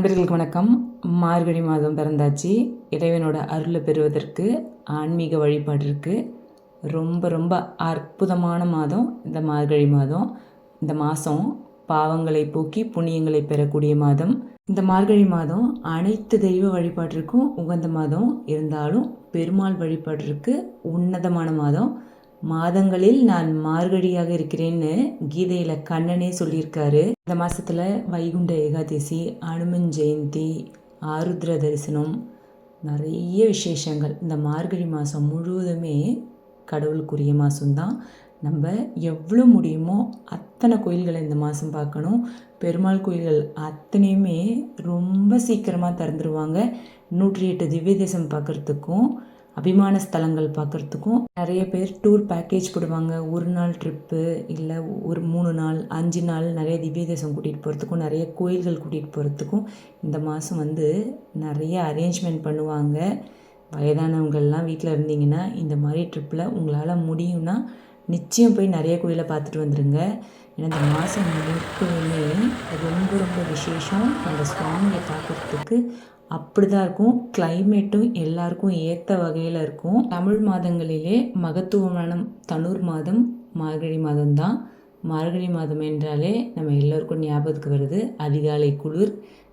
நண்பர்களுக்கு வணக்கம். மார்கழி மாதம் பிறந்தாச்சு. இறைவனோட அருளை பெறுவதற்கு ஆன்மீக வழிபாட்டிற்கு ரொம்ப ரொம்ப அற்புதமான மாதம். இந்த மார்கழி மாதம். இந்த மாதம் பாவங்களை போக்கி புண்ணியங்களை பெறக்கூடிய மாதம். இந்த மார்கழி மாதம் அனைத்து தெய்வ வழிபாட்டிற்கும் உகந்த மாதம். இருந்தாலும் பெருமாள் வழிபாட்டிற்கு உன்னதமான மாதம். மாதங்களில் நான் மார்கழியாக இருக்கிறேன்னு கீதையில் கண்ணனே சொல்லியிருக்காரு. இந்த மாதத்தில் வைகுண்ட ஏகாதசி அனுமன் ஜெயந்தி ஆருத்ர தரிசனம் நிறைய விசேஷங்கள். இந்த மார்கழி மாதம் முழுவதுமே கடவுளுக்குரிய மாதம்தான் நம்ம எவ்வளோ முடியுமோ அத்தனை கோயில்களை இந்த மாதம் பார்க்கணும். பெருமாள் கோயில்கள் அத்தனையுமே ரொம்ப சீக்கிரமாக திறந்துருவாங்க. நூற்றி எட்டு திவ்ய தேசம் பார்க்குறதுக்கும் அபிமான ஸ்தலங்கள் பார்க்குறதுக்கும் நிறைய பேர் டூர் பேக்கேஜ் போடுவாங்க. ஒரு நாள் ட்ரிப்பு இல்லை ஒரு மூணு நாள் அஞ்சு நாள் நிறைய திவ்ய தேசம் கூட்டிகிட்டு போகிறதுக்கும் நிறைய கோயில்கள் கூட்டிகிட்டு போகிறதுக்கும் இந்த மாதம் வந்து நிறைய அரேஞ்ச்மெண்ட் பண்ணுவாங்க. வயதானவங்கள்லாம் வீட்டில் இருந்தீங்கன்னா இந்த மாதிரி ட்ரிப்பில் உங்களால் முடியும்னா நிச்சயம் போய் நிறைய கோயிலை பார்த்துட்டு வந்துடுங்க ஏன்னா இந்த மாதம் முழுக்கவுமே ரொம்ப ரொம்ப விசேஷம். அந்த சுவாமியை பார்க்குறதுக்கு அப்படி தான் இருக்கும். கிளைமேட்டும் எல்லாருக்கும் ஏற்ற வகையில் இருக்கும். தமிழ் மாதங்களிலே மகத்துவமான தனுர் மாதம் மார்கழி மாதம்தான். மார்கழி மாதம் என்றாலே நம்ம எல்லோருக்கும் ஞாபகத்துக்கு வருது. அதிகாலை குளிர்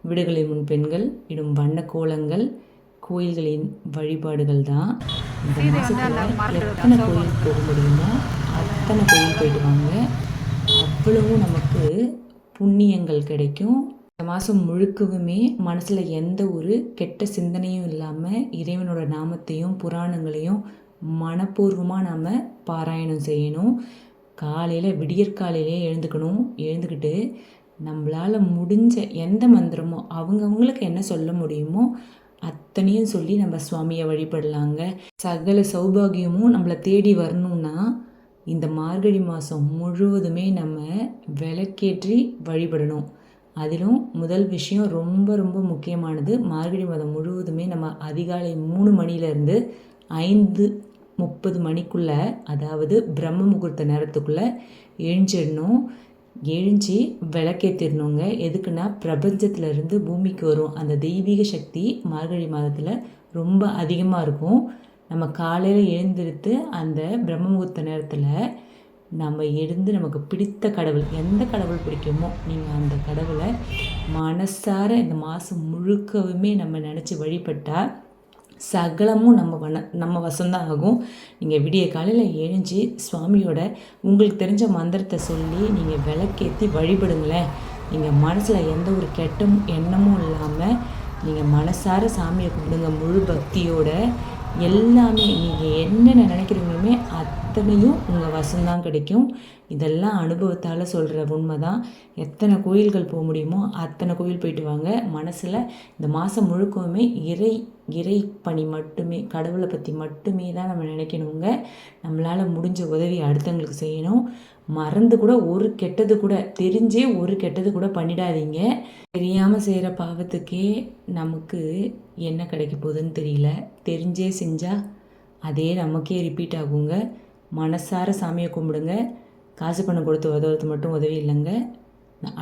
விடுகளை முன் பெண்கள் இடும் வண்ண கோலங்கள் கோயில்களின் வழிபாடுகள் தான் இந்த மாதத்தில் எத்தனை கோயில் போக முடியுமோ அத்தனை கோயில் போயிட்டு வாங்க. அவ்வளவும் நமக்கு புண்ணியங்கள் கிடைக்கும். இந்த மாதம் முழுக்கவுமே மனசில் எந்த ஒரு கெட்ட சிந்தனையும் இல்லாமல் இறைவனோட நாமத்தையும் புராணங்களையும் மனப்பூர்வமாக நாம் பாராயணம் செய்யணும். காலையில் விடியற்காலையிலே எழுந்துக்கணும். எழுந்துக்கிட்டு நம்மளால் முடிஞ்ச எந்த மந்திரமோ அவங்கவுங்களுக்கு என்ன சொல்ல முடியுமோ அத்தனையும் சொல்லி நம்ம சுவாமியை வழிபடலாங்க. சகல சௌபாகியமும் நம்மளை தேடி வரணும்னா இந்த மார்கழி மாதம் முழுவதுமே நம்ம விளக்கேற்றி வழிபடணும். அதிலும் முதல் விஷயம் ரொம்ப ரொம்ப முக்கியமானது மார்கழி மாதம் முழுவதுமே நம்ம அதிகாலை மூணு மணிலேருந்து ஐந்து முப்பது மணிக்குள்ளே அதாவது பிரம்ம முகூர்த்த நேரத்துக்குள்ளே எழுஞ்சிடணும். எழுஞ்சி விளக்கேற்றிடணுங்க எதுக்குன்னா பிரபஞ்சத்திலிருந்து பூமிக்கு வரும் அந்த தெய்வீக சக்தி மார்கழி மாதத்தில் ரொம்ப அதிகமாக இருக்கும். நம்ம காலையில் எழுந்திருத்து அந்த பிரம்ம முகூர்த்த நேரத்தில் நம்ம எழுந்து நமக்கு பிடித்த கடவுள் எந்த கடவுள் பிடிக்குமோ நீங்கள் அந்த கடவுளை மனசார இந்த மாதம் முழுக்கவுமே நம்ம நினச்சி வழிபட்டால் சகலமும் நம்ம வன நம்ம வசந்தான் ஆகும் நீங்கள் விடிய காலையில் எழுஞ்சி சுவாமியோட உங்களுக்கு தெரிஞ்ச மந்திரத்தை சொல்லி நீங்கள் விளக்கேற்றி வழிபடுங்களேன். நீங்கள் மனசில் எந்த ஒரு கெட்ட எண்ணமும் இல்லாமல் நீங்கள் மனசார சாமியை கும்பிடுங்க முழு பக்தியோட. எல்லாமே நீங்கள் என்னென்ன நினைக்கிறீங்களுமே அத்தனையும் உங்கள் வசந்தான் கிடைக்கும். இதெல்லாம் அனுபவத்தால் சொல்கிற உண்மை தான் எத்தனை கோயில்கள் போக முடியுமோ அத்தனை கோயில் போயிட்டு வாங்க. மனசில் இந்த மாதம் முழுக்கவுமே இறை இறை பணி மட்டுமே கடவுளை பற்றி மட்டுமே தான் நம்ம நினைக்கணுங்க. நம்மளால் முடிஞ்ச உதவி அடுத்தவங்களுக்கு செய்யணும். மறந்து கூட ஒரு கெட்டது கூட தெரிஞ்சே ஒரு கெட்டது கூட பண்ணிடாதீங்க. தெரியாமல் செய்கிற பாவத்துக்கே நமக்கு என்ன கிடைக்க போகுதுன்னு தெரியல. தெரிஞ்சே செஞ்சால் அதே நமக்கே ரிப்பீட் ஆகுங்க. மனசார சாமியை கும்பிடுங்க. காசு பணம் கொடுத்து உதவுறது மட்டும் உதவி இல்லைங்க.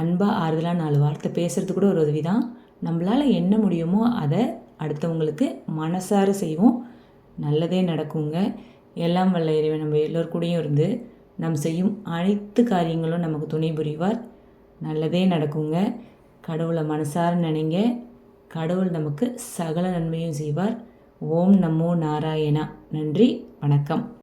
அன்பாக ஆறுதலாக நாலு வார்த்தை பேசுகிறது கூட ஒரு உதவி தான் நம்மளால் என்ன முடியுமோ அதை அடுத்தவங்களுக்கு மனசார செய்வோம். நல்லதே நடக்குங்க. எல்லாம் வல்ல இறைவன் நம்ம எல்லோர் கூடயும் இருந்து நாம் செய்யும் அனைத்து காரியங்களும் நமக்கு துணை புரிவார். நல்லதே நடக்குங்க. கடவுளை மனசார நினைங்க. கடவுள் நமக்கு சகல நன்மையும் செய்வார். ஓம் நமோ நாராயணா. நன்றி வணக்கம்.